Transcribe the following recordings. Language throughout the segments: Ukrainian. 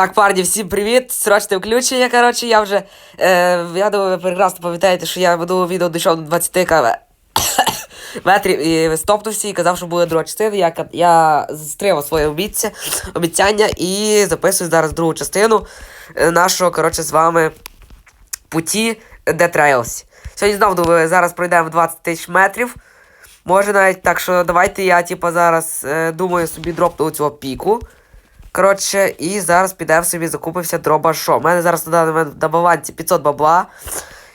Так, парні, всім привіт! Срочне включення. Коротше, я вже. Е, я думаю, ви прекрасно пам'ятаєте, що я веду відео дійшов до 20 км метрів і стопнувся і казав, що буде друга частина. Я, я стримав своє обіця, обіцяння і записую зараз другу частину е, нашого, коротше, з вами путі Dead Trails. Сьогодні знову думаю, зараз пройдемо 20 тисяч метрів. Може навіть так, що давайте я, типу, зараз е, думаю собі дропну цього піку. Коротше, і зараз підемо собі закупився дроба шо. У мене зараз на даний момент на балансі 500 бабла.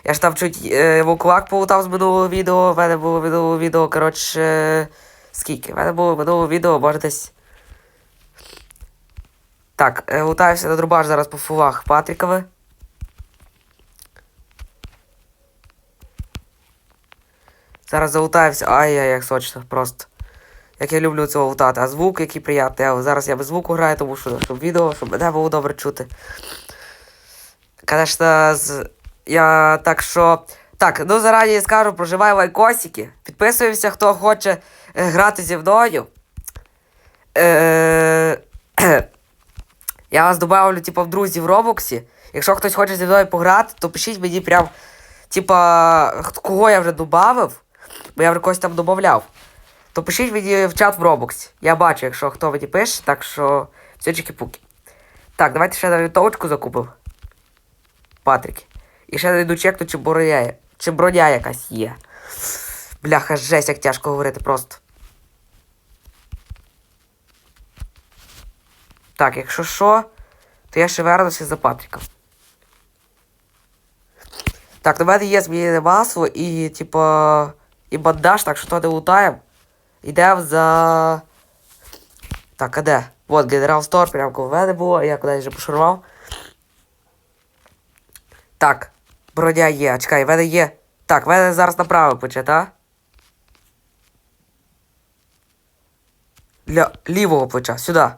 Я ж там чуть е, вовкулак полутав з минулого відео. В мене було минулого відео, коротше. Скільки? В мене було минулого відео, може десь. Так, е, лутаюся на дробаш зараз по фулах Патрікове. Зараз залутаюся. Ай-яй, як сочно, просто. Як я люблю цього лутати. А звук який приятний. Зараз я без звуку граю, тому що щоб відео, щоб мене було добре чути. Конечно, я так що. Так, ну зарані скажу, проживаю лайкосики. Підписуємося, хто хоче е, грати зі мною. Е... Я вас добавлю, типу, в друзі в Робоксі. Якщо хтось хоче зі мною пограти, то пишіть мені прям, типа, кого я вже добавив, бо я вже когось там додавав. То пишіть мені в чат в Робоксі. Я бачу, якщо хто мені пише, так що все чики-пуки. Так, давайте ще навіть точку закупив. Патрік. І ще йду чекну, чи броня, чи броня якась є. Бляха, жесть, як тяжко говорити просто. Так, якщо що, то я ще вернуся за Патріком. Так, до мене є зміїне масло і, типа, і бандаж, так що то не лутаємо. Йдемо за. Так, а де? Вот генерал Стор, прямо коло мене було, я кудись вже пошурував. Так, броня є, чекай, в є. Так, в зараз направо пече, так? Для лівого плеча, сюди.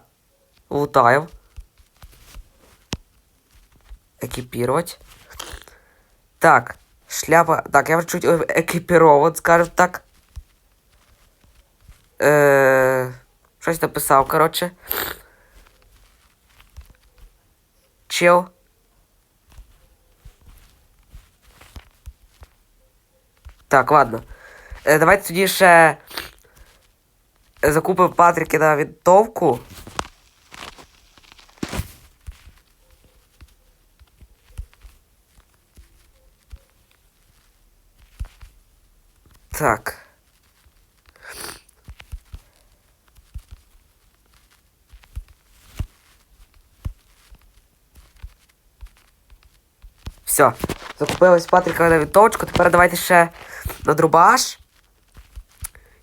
Лутаємо. Екіпірувати. Так, шляпа. Так, я вже чуть екіпірован, скажем так. Е, щось написав, коротше. Чил. Так, ладно. Е, давайте тоді ще закупимо Патріки на вінтовку. Так. Все. Закупилась Патріка на вінтовочку, тепер давайте ще на дробаш.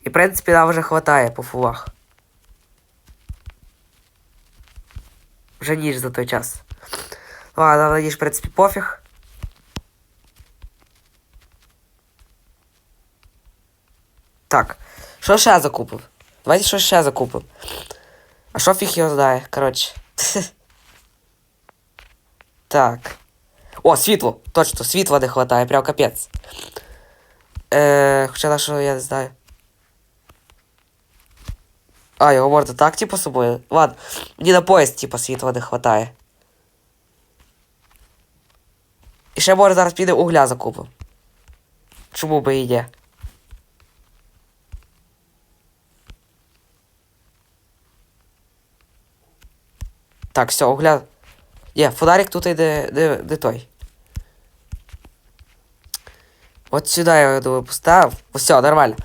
І, в принципі, нам вже хватає по фулах. Вже ніж за той час. Ладно, на ніж, в принципі, пофіг. Так. Що ще закупив? Давайте що ще закупив. А що фіг його знає, коротше. Так. О, світло! Точно, світла не хватає, прям капець. Е, хоча на що я не знаю. А, його можна так, типу, собою. Ладно, мені на поїзд, типу, світла не хватає. І ще може зараз піде угля закупив. Чому би і ні? Так, все, угля. Є, фонарик тут йде де, де той. От сюди я думаю, поставив. Все, нормально.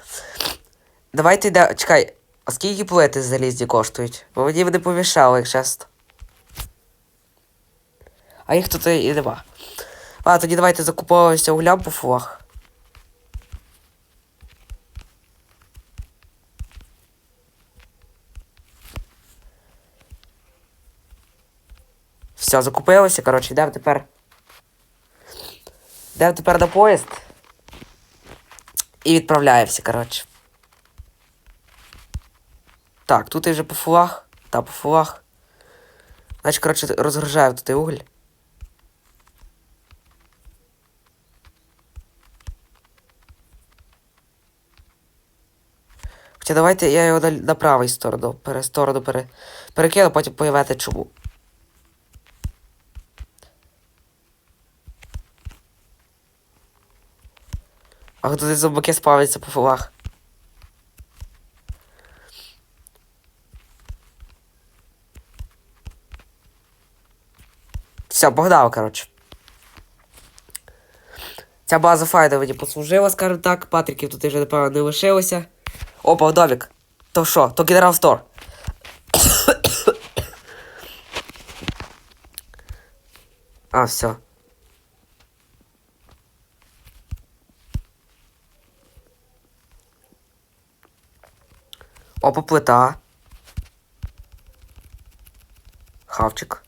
Давайте йде. Чекай, а скільки плити залізні коштують? Бо мені не помішало, як чесно. А їх тут і нема. А, тоді давайте закуповуємося углям по фуах. Все, закупилося, коротше, йдемо тепер. Йдемо тепер на поїзд. І відправляємося, коротше. Так, тут я вже по фулах. Та, по фулах. Значить, коротше, розгружаю тут уголь. Хоча давайте я його на правий сторону, пере, сторону пере, перекину, потім появити чому. А тут зомбаки спавляться по фулах. Все, погнали, коротше. Ця база файна мені послужила, скажімо так. Патриків тут вже, напевно, не лишилося. Опа, домик. То що? То генерал Стор. а, все. Опа, плита. Хавчик.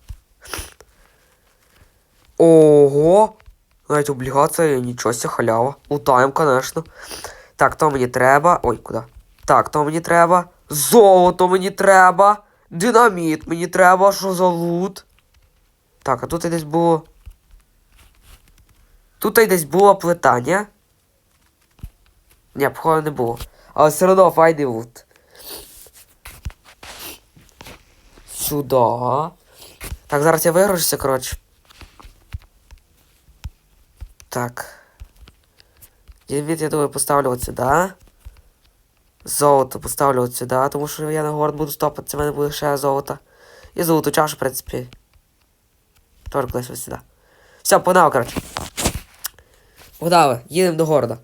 Ого! Навіть облігація, нічого ся халява. Лутаємо, конечно. Так, то мені треба. Ой, куди? Так, то мені треба. Золото мені треба. Динаміт мені треба. Що за лут? Так, а тут десь було. Тут десь була плита, ні? Ні, походу не було. Але все одно файний лут. Сюди. Так, зараз я вигружуся, коротше. Так. Динаміт, я думаю, поставлю от сюди. Золото поставлю от сюди, тому що я на город буду стопати, це в мене буде ще золото. І золоту чашу, в принципі. Тоже кудись ось сюди. Все, погнали, коротше. Погнали, їдемо до города.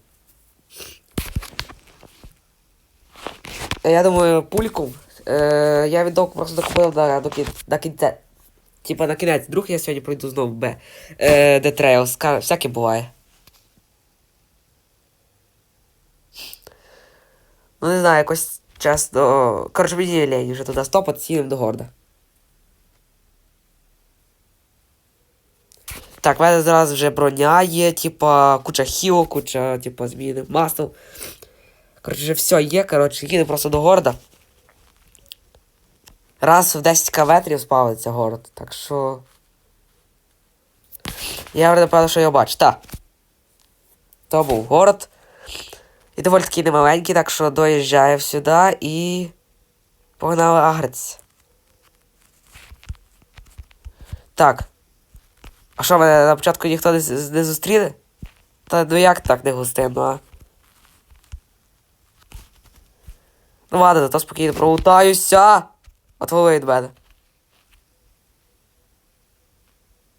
Е, Я думаю, пульком. Е, я віддок просто до, до, до кінця. Типа на кінець, друг я сьогодні пройду знову Б. Е, де трейл, всяке буває. Ну не знаю, якось чесно. Коротше, мені лень вже туди стопати, сілим до города. Так, в мене зараз вже броня є, типа, куча хіл, куча, типа, зміни масел. Коротше, вже все є, коротше, їдемо просто до города. Раз в 10 кілометрів спавиться город, так що. Я вже напевно, що його бачу. Так. То був город. І доволі такий немаленький, так що доїжджаю сюди і. Погнали агритися. Так. А що, мене на початку ніхто не, не зустріне? Та ну як так не гостинно, а? Ну ладно, зато спокійно пролутаюся. Отвали від мене.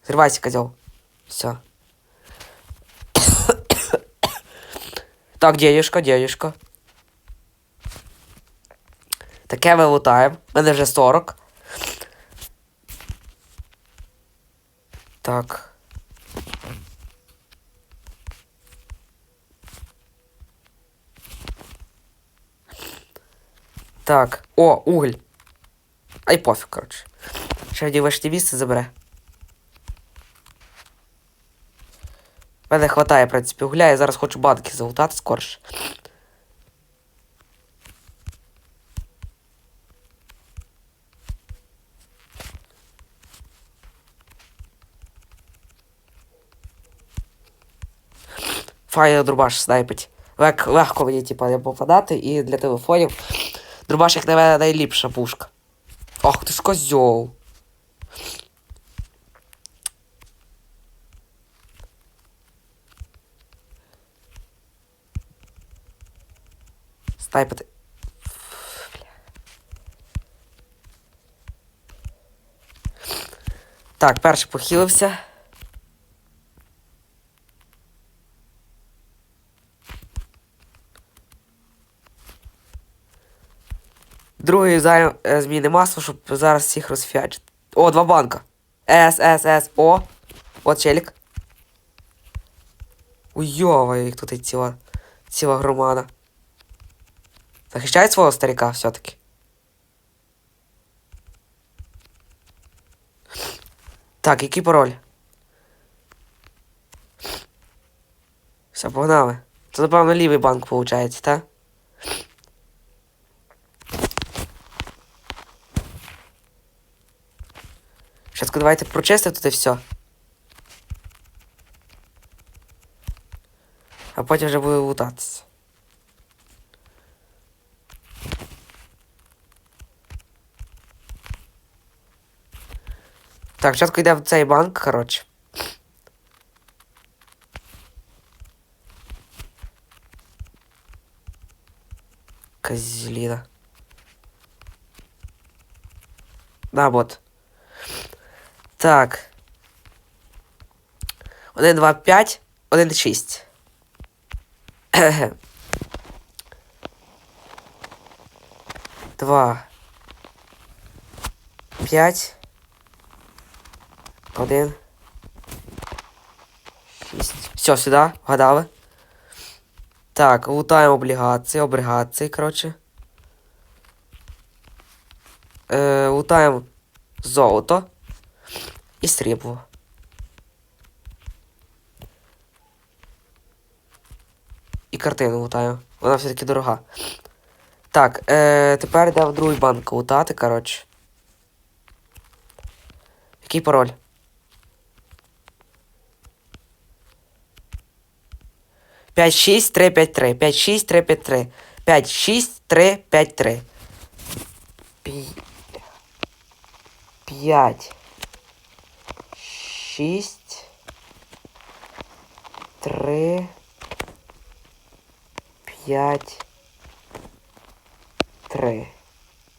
Зривайся, козел. Все. так, денежка, денежка. Таке ми лутаємо. Мене вже 40. Так. Так. О, уголь. Ай пофіг, коротше. Ще дівишні місце забере. Мене хватає, в принципі, угля, я зараз хочу банки залутати скорше. Файно дробаш снайпить. Лег, легко мені, типа, попадати, і для телефонів. Дробаш, як на мене, найліпша пушка. Ах, ти ж козьол. Снайпити. Так, перший похилився. Займ е, зміни масло, щоб зараз всіх розфіачити. О, два банка. С, С, С, О. От челік. Уйова, їх тут і ціла, ціла громада. Захищають свого старика все-таки. Так, який пароль? Все, погнали. Це, напевно, лівий банк виходить, так? Сейчас давайте прочистимо тут і все. А потім вже буду лутатися. Так, спочатку йдемо в цей банк, коротше. Козліна. Да, вот. Так. 1, 2, 5, 1, 6. Два. П'ять. Один. Шість. Все, сюди, вгадали. Так, лутаємо облігації, облігації, коротше. Е, лутаємо золото і срібло. І картину лутаю. Вона все-таки дорога. Так, е, тепер йде в другий банк лутати, коротше. Який пароль? П'ять, шість, три, п'ять, три. П'ять, шість, три, п'ять, три. П'ять, шість, три, п'ять, три. П'ять. Шість. Три. П'ять. Три.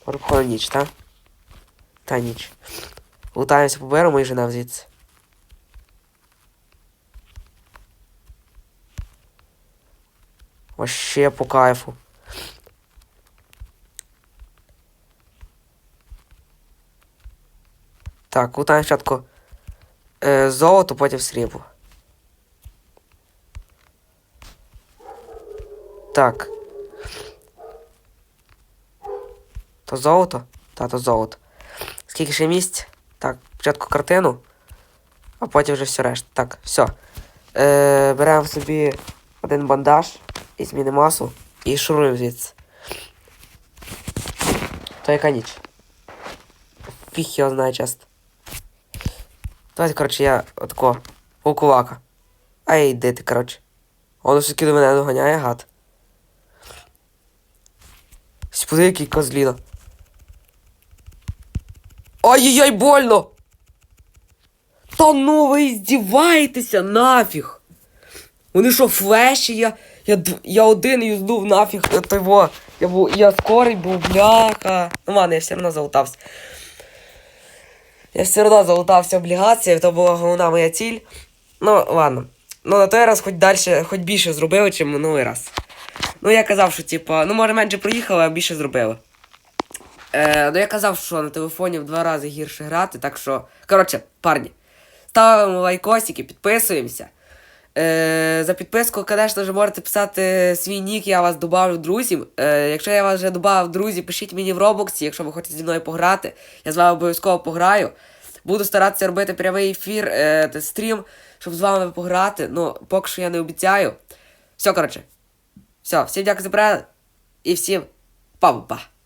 Виходить ніч, так? Та ніч. Лутаємося по берегу і женав звідси. Вообще по кайфу. Так, лутаємо спочатку е, золото, потім срібло. Так. То золото? Та, то золото. Скільки ще місць? Так, спочатку картину, а потім вже все решта. Так, все. Е, беремо собі один бандаж і зміни масу і шуруємо звідси. То яка ніч? Фіг його знає часто. Давайте, коротше, я отако вовкулака. Ай, йди ти, коротше. Воно все-таки до мене доганяє гад. Споди, який козліна. Ай-яй-яй, больно! Та ну ви здіваєтеся нафіг! Вони що, флеші? Я, я, я один юздув нафіг того. Я був, я скорий був, бляха. Ну ладно, я все одно залутався. Я все одно залутався облігаціями, то була головна моя ціль. Ну, ладно. Ну на той раз хоч далі, хоч більше зробили, чим минулий раз. Ну я казав, що типа, ну може менше проїхали, а більше зробили. Е, ну я казав, що на телефоні в два рази гірше грати, так що. Коротше, парні, ставимо лайкосики, підписуємося. Е, за підписку, звісно можете писати свій нік, я вас додав друзів. Е, якщо я вас вже додав друзі, пишіть мені в Робоксі, якщо ви хочете зі мною пограти. Я з вами обов'язково пограю. Буду старатися робити прямий ефір, е, стрім, щоб з вами пограти. Ну, поки що я не обіцяю. Все, коротше. Все, всім дякую за перегляд. І всім па-па-па.